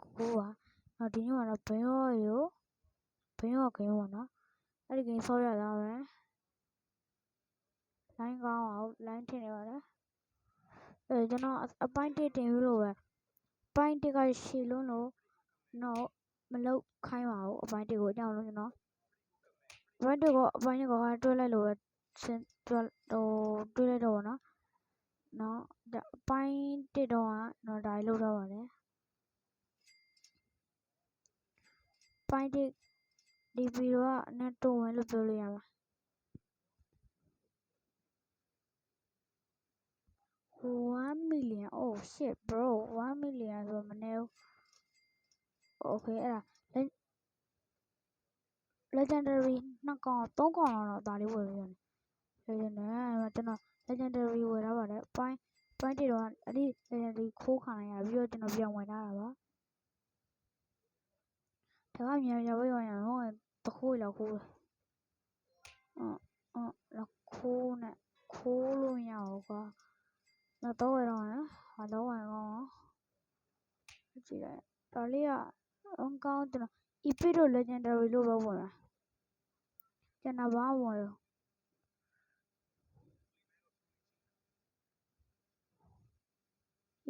တော့ကိုကိုပါနော်ဒီညကတော့ဘင်းရောရိုဘင်းရောဂိမ်းပေါ့နော်အဲ့ဒီဂိမ်းဆော့ရသားပဲလိုင်းကောင်းအောင်လိုင်းထင်နေပါတယ်အဲကျွန်တော်အပိုင်းတစ်တင်ပြီးလို့ပဲပိုင်းတစ်ကရှည်လုံးလို့တော့မလုတ်ခိုင်းပါဘူးအပိုင်းတစ်ကိုအကြောင်းလို့ကျွန်တော်အပိုင်းတစ်ကိုအပိုင်းတစ်ကိုကတွဲလိုက်လို့ပဲစင်တွဲဟိုတွဲလိုက်တော့ဗောနော်နော်အပိုင်းတစ်တော့ကတော့ဒါလေးလောက်တော့ပါတယ် ပိုင်းတစ်ဒီဗီဒီယိုကအနဲ့တုံဝင်လို့ပြောလို့ရမှာ1 million oh shit bro 1 million ဆိုမနေဘူး okay အဲ့ဒါ legendary နှစ်ကောင်သုံးကောင်တော့ဒါလေးဝယ်လို့ရတယ် legendary ကျွန်တော် legendary ဝယ်ထားပါတယ်ပိုင်းပိုင်းတစ်တော့အဲ့ဒီ legendary ခိုးခံလိုက်ရပြီးတော့ကျွန်တော်ပြန်ဝယ်ထားတာပါဒါကမြန်မြန်ဝယ်ရရင်တော့တခိုးလောက်ခိုးတယ် အော်အော်လောက်ခိုးနဲ့ခိုးလို့မရဘူးကွာနောက်တော့ဝယ်တော့ရဟာတော့ဝယ်တော့ကြည့်လိုက်တော်လေးကအကောင်းကျွန်တော် epic တို့ legendary လို့ပဲဝင်တာကျွန်တော်ဘာဝင်ရော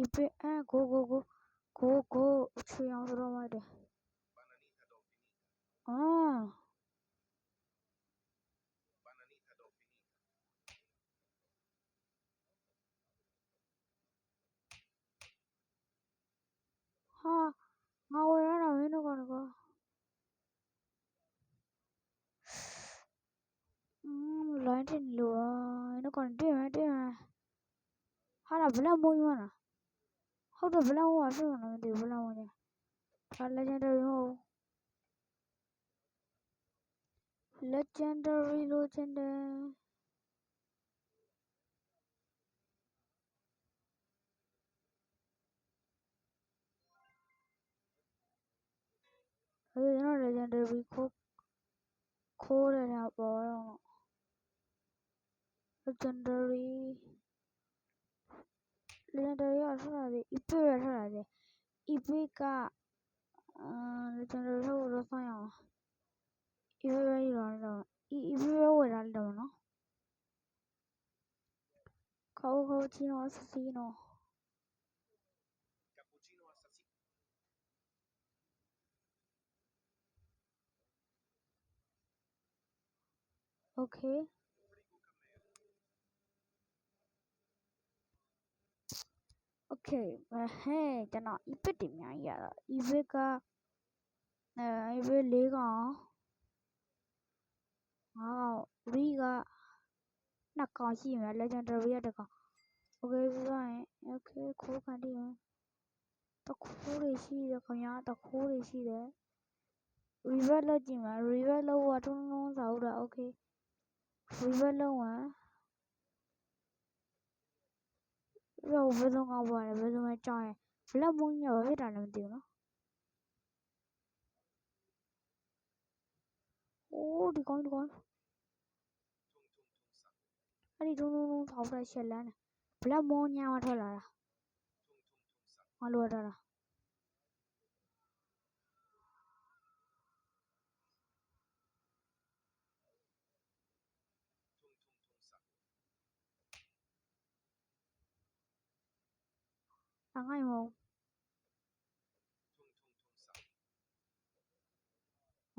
epic အဲကိုကိုကိုကိုကိုချွေအောင်ဆိုတော့မှတယ်အော်ဟာငါဝယ်ရ Ồ. Oh. Ha, ngồi đó rồi nó còn có. Ừ, lấy trên lửa nó còn trên mà trên mà. Hả là bla mua như à? nào? À? Không được bla mua phải không? Điều bla mua này. Thật là trên đâu? Legendary မဟုတ် legendary လို့ချင်တယ်အဲ့ကျွန်တော် legendary ခိုးခိုးတယ်တာပေါ်တော့ legendary legendary ကထွက်လာသေး epic ပဲထွက်လာသေး epic ကအာ legendary ထုတ်လို့ဆောင်းရအောင် epic ပဲယူလာတော့ epic ပဲဝယ်ထားလိုက်တော့နော်ခေါင်းခေါင်းချင်းတော့စစီနော် Okay. Okay ဟဲ့ကျွန်တော် epic တွေအများကြီးရတာ epic ကအဲ epic ၄ကောင် ၅ကောင် re က2ကောင်ရှိမယ် legendary က1ကောင် okay ပြီးတော့ရင် okay ခိုးခံတည်မယ်တခိုးတွေရှိတယ်ခင်ဗျာတခိုးတွေရှိတယ် revert လုပ်ကြည့်မယ် revert လုပ်ဖို့ကထုံးထုံးစာဟုတ်တာ okay revert လုပ်ရင်ရောဘယ်ဆုံးကောင်းပါတယ် ဘယ်ဆုံးပဲကြောင်းရင် black moon ညဘာဖြစ်တာလဲမသိဘူးနော် အိုးဒီကောင်းဒီကောင်းအဲ့ဒီထုံးထုံးထုံးထောက်တဲ့ရှက်လန်းတယ် black moon ညမှာ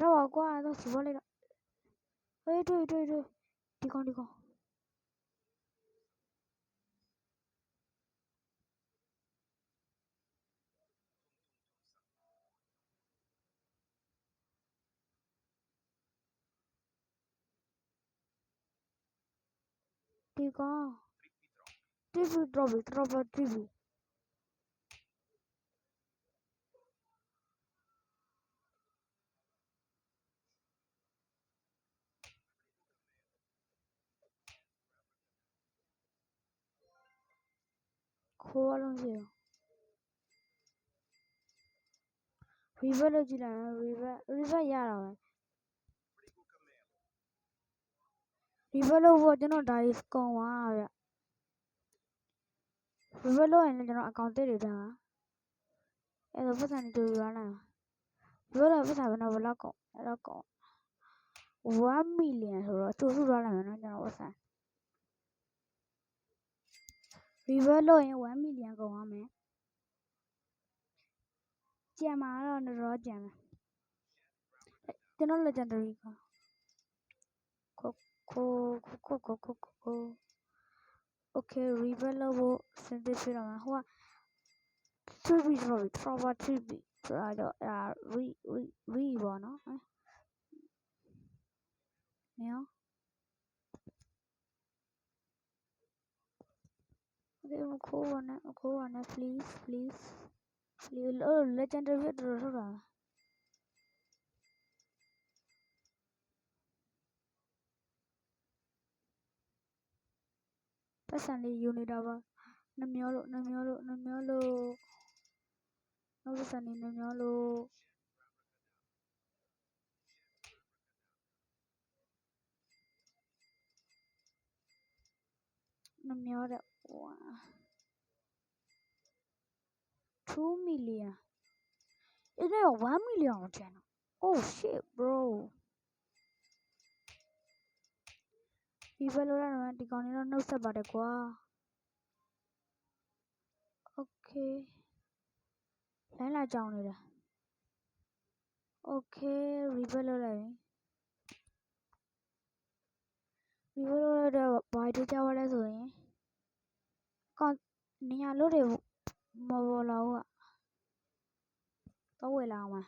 ထွက်လာတာငါလိုထားတာအငိုင်းမဟုတ်မတော့ပါကွာတော့စီပေါ်လိုက်တော့ဟေးတွေ့တွေ့တွေ့ဒီကောင်ဒီကောင်ဒီကောင် TV drop it drop it TV ခိုးအလုံးရှိရော revert လုပ်ကြည့်လိုက်မယ် revert revert ရတာပဲ revert လုပ်ဖို့ကျွန်တော်ဒါကြီးကုန်သွားဗျ revert လုပ်ရင်လည်းကျွန်တော်အကောင့်တစ်တွေထားအဲ့တော့ပတ်စံတူရလာပြောတော့ပတ်စံဘယ်တော့ဘလောက်ကုန်အဲ့တော့ကုန်1 million ဆိုတော့တူစုရလာမယ်နော်ကျွန်တော်ပတ်စံ reverse လုပ်ရင်1 million ကုန်ရမယ်ကြံမှာတော့တော်တော်ကြံမယ်ကျွန်တော် legendary ကကိုကိုကိုကိုကိုကိုကို okay reverse လုပ်ဖို့စင်စစ်ဖြစ်တော့မှာဟိုက 3B sorry proper 3B ဆိုတာတော့အဲ့ဒါ re re re ပေါ့နော်ဟမ်နေ ရော okay မခိုးပါနဲ့မခိုးပါနဲ့ please please please လို့ legendary ဖြစ်တော်တော်ထုတ်တာပတ်စံလေးယူနေတာပါနှမျောလို့နှမျောလို့နှမျောလို့နောက်ပတ်စံလေးနှမျောလို့နှမျောတဲ့ဝါ 2 million is there 1 million ကျန်တော့ oh shit bro ဒီဘက်လိုရတော့ဒီကောင်လေးတော့နှုတ်ဆက်ပါတယ်ကွာ okay လိုင်းလာကြောင်နေတာ okay reverse လုပ်လိုက်ပြီ reverse လုပ်လိုက်တော့ဘာတွေကြောက်ရလဲဆိုရင်ကောင်နေရာလို့တွေ မပေါ်လာဘူးကတော့ဝယ်လာအောင်ပါ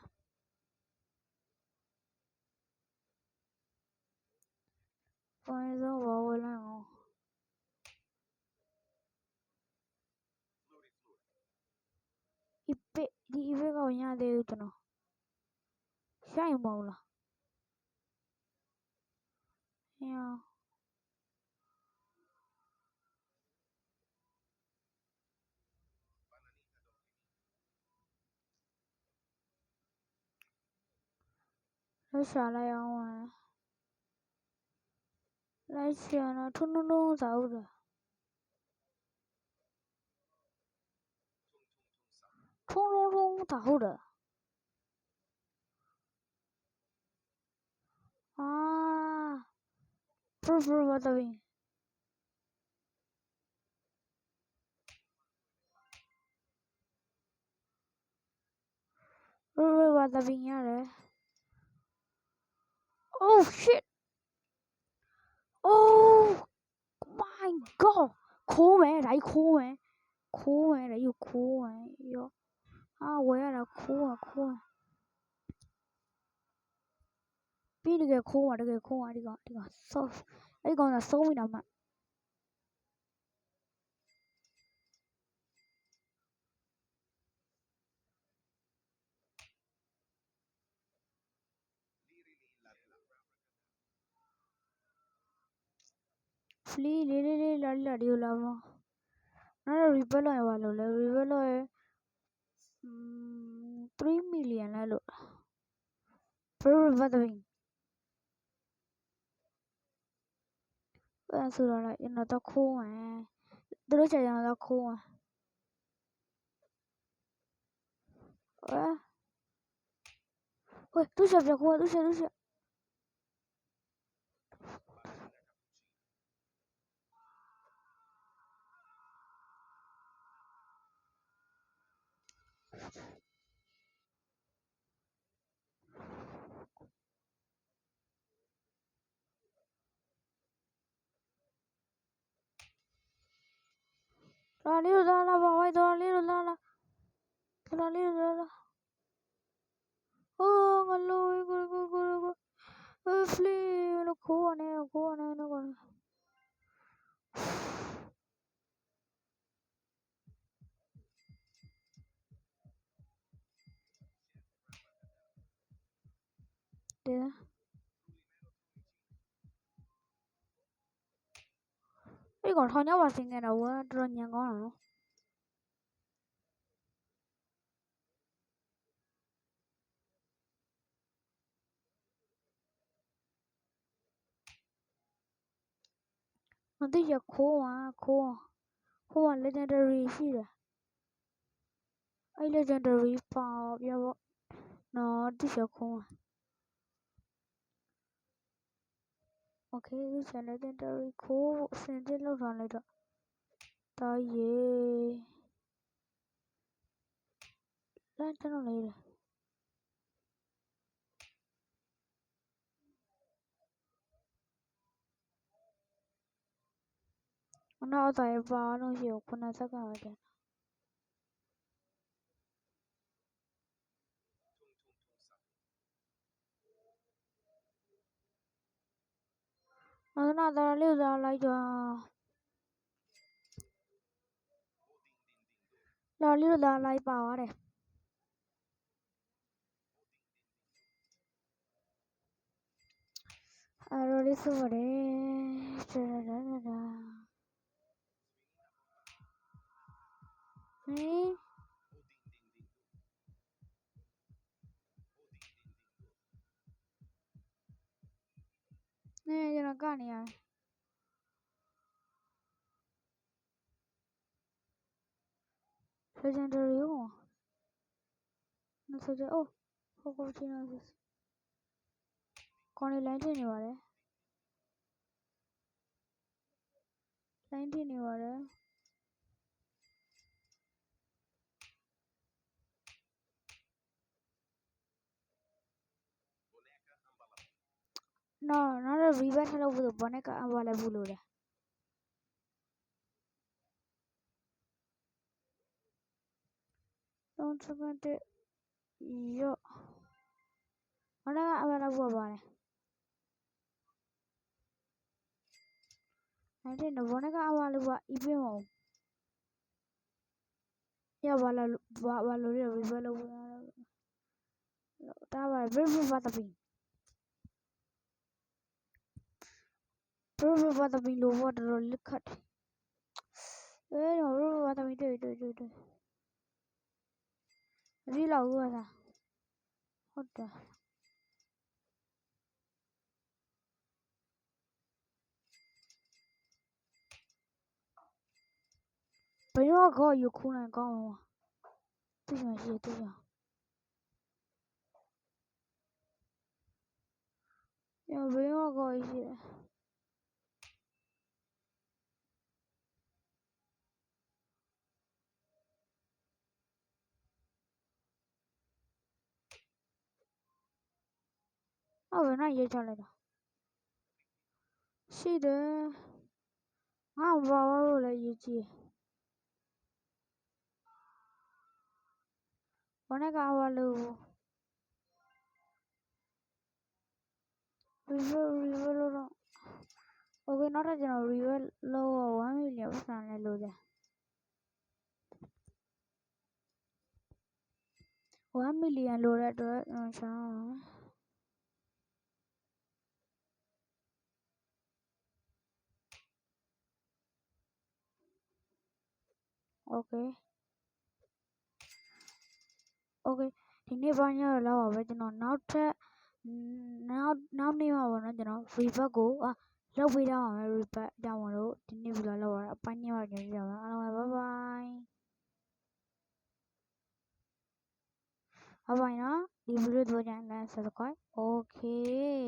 ပေါ်ရင်ဆုံးဘောဝယ်လိုက်အောင်ဒီပေဒီအဖေကောင်ရသေးဘူးကျွန်တော်ရှိုင်မဟုတ်လားဟင်း လိုက်ရှာလိုက်အောင်ဝမ်းလိုက်ရှာတော့ထုံထုံထုံစာဟုတ်တယ်ထုံထုံထုံစာဟုတ်တယ်အာပရ Oh shit! Oh my god! ခိုးမယ်ဒါကြီးခိုးမယ်ခိုးမယ်ဒါကြီးခိုးမယ်ရောအာဝယ်ရတာခိုးอ่ะခိုးอ่ะပြီးတကယ်ခိုးอ่ะတကယ်ခိုးอ่ะဒီကောင်ဒီကောင် soft အဲ့ဒီကောင်ကစိုးနေတာမှ flee လေးလေးလေးလာလာဒီလာမအဲ့တော့ repel လောက်ရပါလို့လဲ repel လောက်ရอืม3 million လဲလို့ pro revolving အဲ့ဆိုတော့လည်းကျွန်တော်တော့ခိုး ဝင်သူတို့ချက်ကျွန်တော်တော့ခိုးဝင်ဟဲ့ဟဲ့သူချက်ပြခိုးသူချက်သူချက်တော်လေးတို့လာလာပါဝိုင်းတော်လေးတို့လာလာတော်လေးတို့လာလာအိုးငလို့ကိုကိုကိုကိုအဖလီလို့ခိုးရနေခိုးရနေတော့ကောတဲ့အဲ့ ကောင်ထောင်ရောက်ပါစင်ခဲ့တော့ဝါတော်တော်ညံကောင်းတာနော်မသိရခိုးဝါခိုးဝါခိုးဝါ legendary ရှိတယ်အဲ့ legendary ပါပြပေါ့နော်တိကျခုံးโ okay this another cool sentence lâu rồi này rồi tại vì lên cho nó này. Rồi nó tại vào, nó hiểu con này sao cả vậy လေးတယ်အနောက်ဆိုင်ပါလို့ရှိ ကိုခုနစက္ကန့်ပဲတယ်မသနာသားလေးစားလိုက်ကြလာလေးစားလိုက်ပါသွားတယ်အဲ့လိုလေးဆိုရတယ်ဒါဒါဒါဒါဟင်နေကျွန်တော်ကနေရတယ် legendary ဟောနော်ဆိုကြအိုးဟိုကိုချင်းနော်ကောင်းလေးလိုင်းထင်နေပါတယ်လိုင်းထင်နေပါတယ် နော်နောက်တော့ reverse လုပ်ဖို့ဆိုဘောနက်ကအပါလဲဘူးလို့လေသုံးစက္ကန့်တစ်ရော့ဘောနက်ကအပါလဲဘူးပါတယ်အဲ့ဒီနော်ဘောနက်ကအပါလဲဘူးအီးပြင်းမအောင်ရပါလားဘာဘာလို့လဲ reverse လုပ်ဖို့တာပါ reverse ပါတပင်း Rubber vitamin low water liquid အဲတော့ rubber vitamin တွေ့တွေ့တွေ့တွေ့ဒီလောက်ရတာဟုတ်တယ်ဘယ်တော့ခေါ်ယူခုနိုင်ကောင်းလို့သူ့မရှိသူ့ရညဘယ်တော့ခေါ်ရှိတယ် အော်ဘယ်နဲ့ရေးချလိုက်တာရှိတယ်ငါဘာလို့လဲရေးကြည့်ဘာနဲ့ကဘာလို့ review review လို့တော့ okay နောက်ထပ်ကျွန်တော် review လို့1 million ပတ်စံနဲ့လို့တယ်1 million လို့တဲ့အတွက်ကျွန်တော်ရှာအောင် okay okay ဒီနေ့ပိုင်းရတော့လောက်ပါပဲကျွန်တော်နောက်ထပ်နောက်နောက်နေ့မှာပေါ့နော်ကျွန်တော် feedback ကိုအာလောက်ပေးတော့မှာ feedback အကြောင်းမလို့ဒီနေ့ vlog လောက်ရတာအပိုင်းညမှာကြည့်ကြပါအားလုံးပဲ bye bye ဘိုင်နော်ဒီဗီဒီယိုတော့ကြိုင်လိုက် subscribe okay